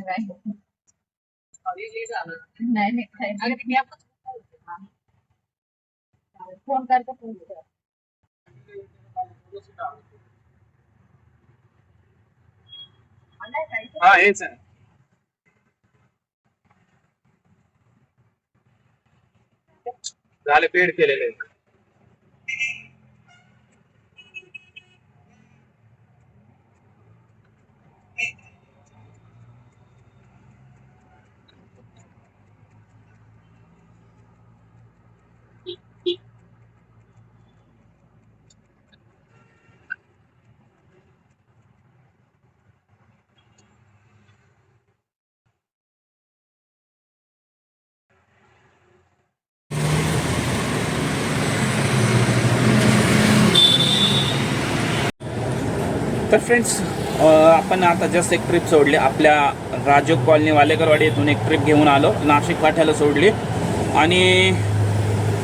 नाही नाही नाही काही फोन करतो फोन कर हा हेच आहे झाले पेड केलेले. तर फ्रेंड्स आपण आता जस्ट एक ट्रिप सोडली. आपल्या राजोग कॉलनी वालेकरवाडी येथून एक ट्रिप घेऊन आलो. नाशिक फाट्याला सोडली. आणि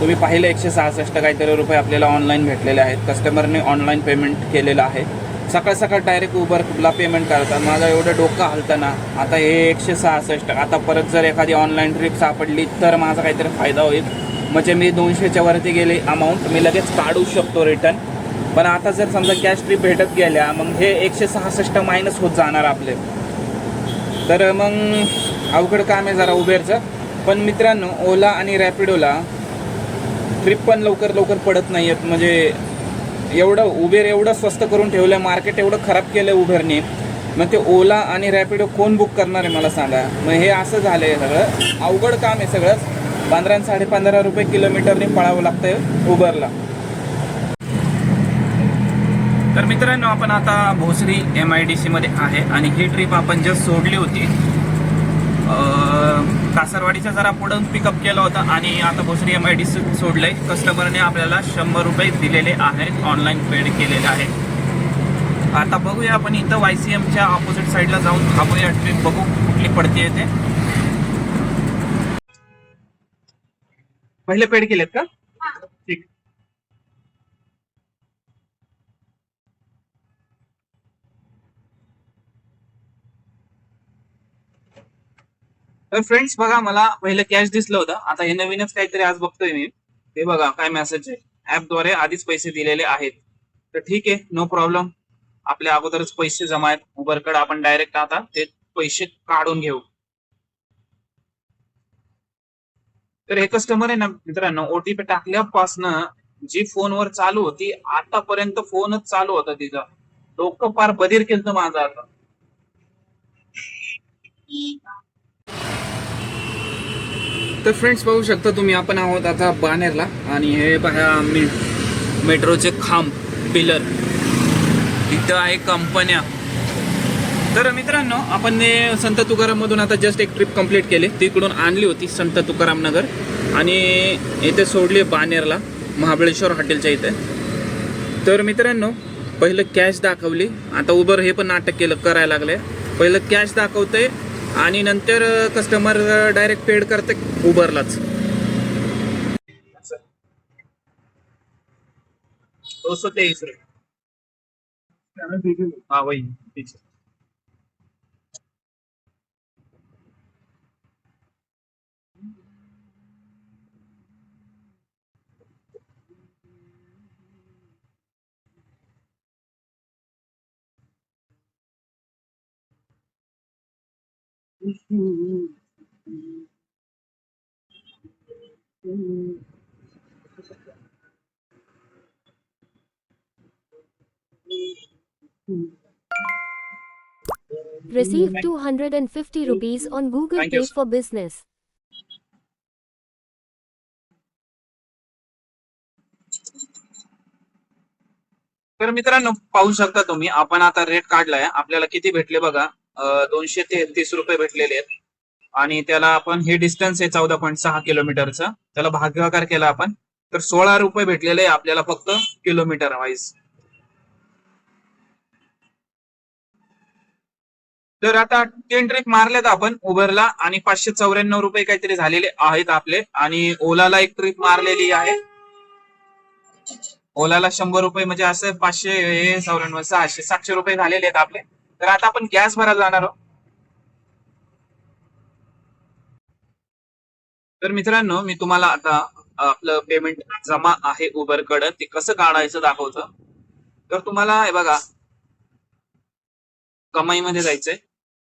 तुम्ही पाहिलं एकशे सहासष्ट काहीतरी रुपये आपल्याला ऑनलाईन भेटलेले आहेत. कस्टमरने ऑनलाईन पेमेंट केलेलं आहे. सकाळ सकाळ डायरेक्ट उबरला पेमेंट करतात. माझं एवढं डोकं हलतं ना आता हे एकशे सहासष्ट. आता परत जर एखादी ऑनलाईन ट्रिप सापडली तर माझा काहीतरी फायदा होईल. म्हणजे मी दोनशेच्या वरती गेले अमाऊंट मी लगेच काढू शकतो रिटर्न पण आता जर समजा कॅश ट्रिप भेटत गेल्या मग हे एकशे सहासष्ट मायनस होत जाणार आपले. तर मग अवघड काम आहे जरा उबेरचं. पण मित्रांनो ओला आणि रॅपिडोला ट्रिप पण लवकर लवकर पडत नाही आहेत म्हणजे एवढं उबेर एवढं स्वस्त करून ठेवलं आहे मार्केट एवढं खराब केलं आहे उबेरने. मग ते ओला आणि रॅपिडो कोण बुक करणार आहे मला सांगा. मग हे असं झालं आहे सगळं. अवघड काम आहे सगळंच पंधरा साडेपंधरा रुपये किलोमीटरने पळावं लागतं उबरला. तर मित्रांनो आपण आता भोसरी एम आय डी सीमध्ये आहे आणि ही ट्रिप आपण जस्ट सोडली होती. अं, कासरवाडीच्या जरा पुढं पिकअप केलं होतं आणि आता Bhosari M I D C सोडलंय. कस्टमरने आपल्याला शंभर रुपये दिलेले आहेत ऑनलाईन पेड केलेले आहेत. आता बघूया आपण इथं वाय सी एमच्या ऑपोजिट साईडला जाऊन थांबूया. ट्रिप बघू कुठली पडते ते. पहिले पेड केलेत का? ठीक. तर फ्रेंड्स बघा मला पहिलं कॅश दिसलं होतं. आता हे नवीनच काहीतरी आज बघतोय मी. ते बघा काय मेसेज आहे. ऍपद्वारे आधीच पैसे दिलेले आहेत. तर ठीक आहे नो प्रॉब्लेम आपल्या अगोदरच पैसे जमा आहेत. उबरकडे आपण डायरेक्ट आता ते पैसे काढून घेऊ. तर हे कस्टमर आहे ना मित्रांनो ओटीपी टाकल्यापासनं जी फोनवर चालू होती आतापर्यंत फोनच चालू होता तिचा. डोकं फार बधीर केलं माझं आता. तर फ्रेंड्स पाहू शकता तुम्ही आपण आहोत आता बानेरला. आणि हे बघा मी मेट्रोचे खांब पिलर. इथं आहे कंपन्या. तर मित्रांनो आपण संत तुकाराममधून आता जस्ट एक ट्रिप कंप्लीट केली. तिकडून आणली होती संत तुकाराम नगर. आणि इथे सोडली बानेरला महाबळेश्वर हॉटेलच्या इथे. तर मित्रांनो पहिलं कॅश दाखवली. आता उबर हे पण नाटक केलं करायला लागले. पहिलं कॅश दाखवतंय. आणि नंतर कस्टमर डायरेक्ट पेड करते उबरलाच दो सौ तेईस हाँ वही पीछे Receive 250 rupees on Google Thank Pay sir. for business. तर मित्रांनो पाहू शकता तुम्ही आपण आता रेट काढलाय आपल्याला किती भेटले बघा अं, दोनशे तेहतीस रुपये भेटलेले आहेत. आणि त्याला आपण हे डिस्टन्स आहे चौदा पॉईंट सहा किलोमीटरचं. त्याला भागाकार केला आपण. तर सोळा रुपये भेटलेले आहे आपल्याला फक्त किलोमीटर वाईज तर आता तीन ट्रिप मारल्यात आपण उबरला आणि पाचशे चौऱ्याण्णव रुपये काहीतरी झालेले आहेत आपले. आणि ओलाला एक ट्रिप मारलेली आहे. ओलाला शंभर रुपये म्हणजे असं पाचशे चौऱ्याण्णव सहाशे सातशे रुपये झालेले आहेत आपले. तर आता आपण गॅस भरायला जाणार आहोत. तर मित्रांनो मी तुम्हाला आता आपलं पेमेंट जमा आहे उबरकडे ते कसं काढायचं दाखवत. तर तुम्हाला हे बघा कमाईमध्ये जायचंय.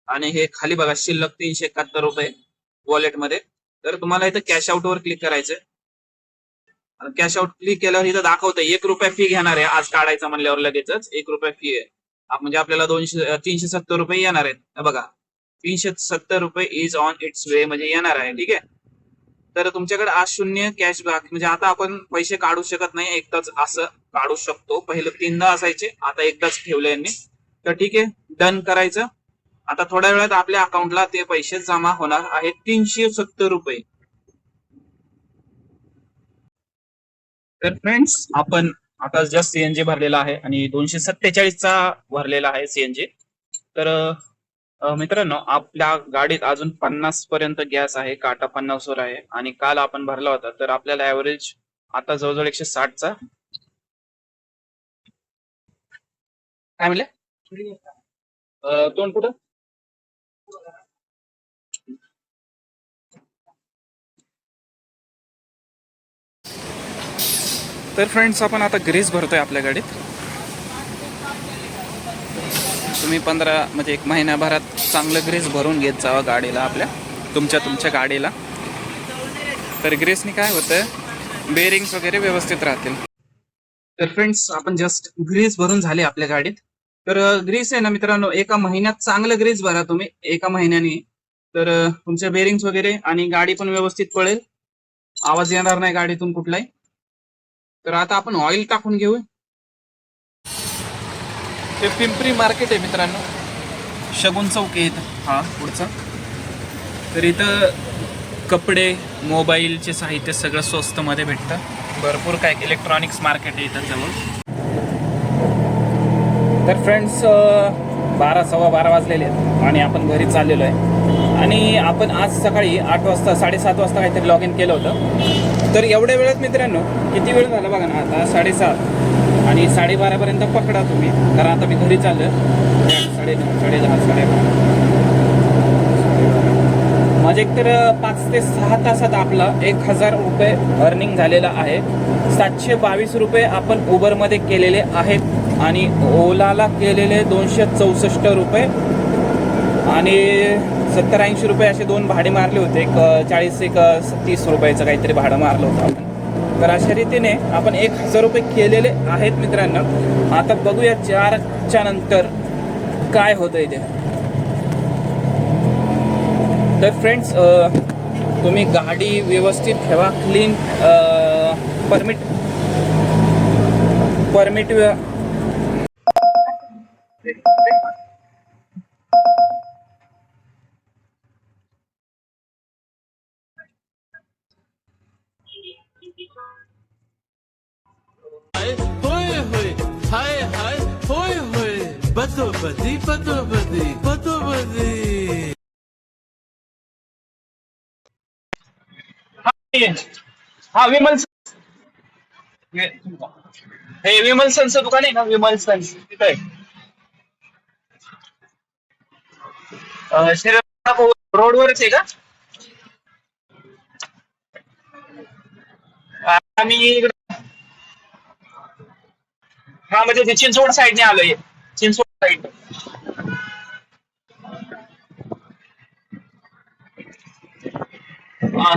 आणि हे खाली बघा शिल्लक तीनशे एकाहत्तर रुपये वॉलेटमध्ये तर तुम्हाला इथं कॅश आउट वर क्लिक करायचंय. कॅश आउट क्लिक केल्यावर इथं दाखवतंय एक रुपये फी घेणार आहे. आज काढायचं म्हणल्यावर लगेचच एक रुपये फी आहे. म्हणजे आपल्याला दोनशे तीनशे सत्तर रुपये येणार आहेत. बघा. तीनशे सत्तर रुपये इज ऑन इट्स वे म्हणजे येणार आहे ठीक आहे? तर तुमच्याकडे आज शून्य कॅश बॅक म्हणजे आता आपण पैसे काढू शकत नाही एकदाच असं काढू शकतो. पहिले तीनदा असायचे आता एकदाच ठेवले यांनी. तर ठीक आहे डन करायचं. आता थोड्या वेळात आपल्या अकाउंटला ते पैसे जमा होणार आहेत तीनशे सत्तर रुपये. तर फ्रेंड्स आपण आता जस्ट सीएनजी भरलेला आहे आणि दोनशे सत्तेचाळीसचा भरलेला आहे सीएनजी तर मित्रांनो आपल्या गाडीत अजून पन्नास पर्यंत गॅस आहे काटा पन्नास वर आहे आणि काल आपण भरला होता तर आपल्याला ऍव्हरेज आता जवळजवळ एकशे साठचा. काय म्हणले? तोंड कुठं? तर फ्रेंड्स आपण आता ग्रीस भरतोय आपल्या गाडीत. तुम्ही पंधरा म्हणजे एक महिन्याभरात चांगलं ग्रीस भरून घेत जावा गाडीला आपल्या तुमच्या तुमच्या गाडीला. तर ग्रेसनी काय होतं बेरिंग्स वगैरे व्यवस्थित राहतील. तर फ्रेंड्स आपण जस्ट ग्रीस भरून झाले आपल्या गाडीत. तर ग्रीस आहे ना मित्रांनो एका महिन्यात चांगलं ग्रीस भरा तुम्ही एका महिन्याने. तर तुमच्या बेरिंग्स वगैरे आणि गाडी पण व्यवस्थित पळेल. आवाज येणार नाही गाडीतून कुठलाही. तर आता आपण ऑइल टाकून घेऊ. ते पिंपरी मार्केट आहे मित्रांनो. शगुन चौक आहे इथं. हा पुढचा. तर इथं कपडे मोबाईलचे साहित्य सगळं स्वस्तमध्ये भेटतं. भरपूर काय इलेक्ट्रॉनिक्स मार्केट आहे इथं जवळ. तर फ्रेंड्स बारा सव्वा बारा वाजलेले आहेत आणि आपण घरी चाललेलो आहे. आणि आपण आज सकाळी आठ वाजता साडेसात वाजता काहीतरी लॉग इन केलं होतं. तर एवढ्या वेळात मित्रांनो किती वेळ झाला बघा ना आता? साडेसात. आणि साडेबारापर्यंत पकडा तुम्ही. कारण आता मी घरी चाललं साडे साडे दहा साडेबारा माझे एकतर पाच ते सहा तासात आपला एक हजार रुपये अर्निंग झालेला आहे. सातशे बावीस रुपये आपण उबरमध्ये केलेले आहेत. आणि ओलाला केलेले दोनशे चौसष्ट रुपये. आणि सत्तर ऐंशी रुपये असे दोन भाडे मारले होते. एक चाळीस एक तीस रुपयाचं काहीतरी भाडं मारलं होतं आपण. तर अशा रीतीने आपण एक हजार रुपये केलेले आहेत मित्रांनो. आता बघूया चारच्या नंतर काय होतंय ते. तर फ्रेंड्स तुम्ही गाडी व्यवस्थित ठेवा क्लीन परमिट परमिट पतोपती पतोपती पतोपती. हा विमल हे विमल सनचं दुकान आहे ना? विमल सन तिथं आहे अं, रोडवरच आहे का? आम्ही इकडं- हा म्हणजे ते चिंचवड साईडने आलोय. चिंचवड साईड हा।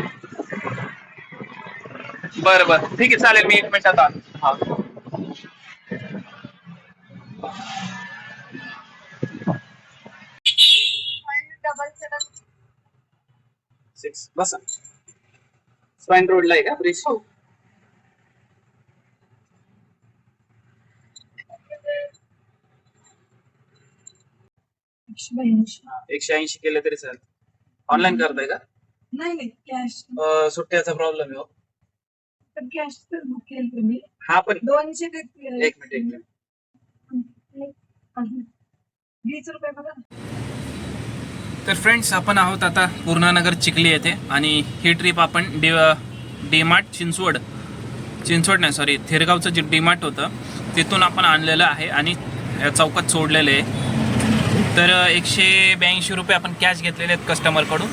बरं बरं. ठीक आहे चालेल मी एक मिनिटात आलो हा. सिक्स बसा. स्वाईन रोडला आहे का? ब्रिज एकशे ऐंशी केलं तरी चालेल. ऑनलाईन करताय का? नाही नाही कॅश अं, सुट्ट्याचा प्रॉब्लेम आहे हो. पण कॅश तर बुक केलं तुम्ही. हा पण दोनशे ते एक मिनिट एक मिनिट. वीस रुपये बघा. तर फ्रेंड्स आपण आहोत आता पूर्णानगर चिखली येथे आणि ही ट्रिप आपण डी डीमार्ट चिंचवड चिंचवड नाही सॉरी थिरगावचं जे डीमार्ट होतं तिथून आपण आणलेलं आहे आणि या चौकात सोडलेलं आहे. तर एकशे ब्याऐंशी रुपये आपण कॅश घेतलेले आहेत कस्टमरकडून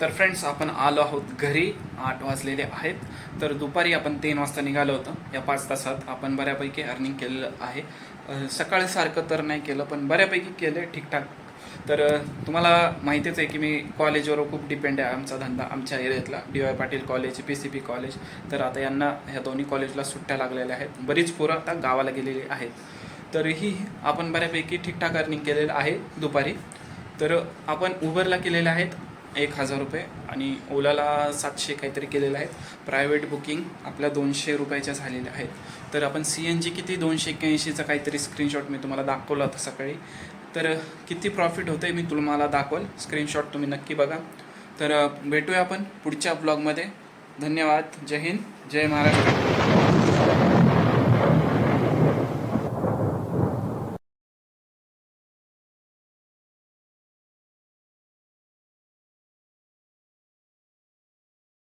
तर फ्रेंड्स आपण आलो आहोत घरी. आठ वाजलेले आहेत. तर दुपारी आपण तीन वाजता निघालो होतो. या पाच तासात आपण बऱ्यापैकी अर्निंग केलेलं आहे. सकाळसारखं तर नाही केलं पण बऱ्यापैकी केलं ठीकठाक. तर तुम्हाला माहितीच आहे की मी कॉलेजवर खूप डिपेंड आहे आमचा धंदा आमच्या एरियातला D Y Patil college P C P college तर आता यांना ह्या दोन्ही कॉलेजला सुट्ट्या लागलेल्या आहेत. बरीच पोरं आता गावाला गेलेली आहेत. तरीही आपण बऱ्यापैकी ठीकठाक अर्निंग केलेलं आहे दुपारी. तर आपण उबरला केलेले आहेत एक हजार रुपये आणि ओलाला सातशे काहीतरी केलेले आहेत. प्रायव्हेट बुकिंग आपल्या दोनशे रुपयाच्या झालेल्या आहेत. तर आपण सी एन जी किती दोनशे एक्क्याऐंशीचा काहीतरी स्क्रीनशॉट मी तुम्हाला दाखवला होता सकाळी. तर किती प्रॉफिट होतं आहे मी तुम्हाला दाखवल. स्क्रीनशॉट तुम्ही नक्की बघा. तर भेटूया आपण पुढच्या ब्लॉगमध्ये धन्यवाद. जय हिंद. जय महाराष्ट्र.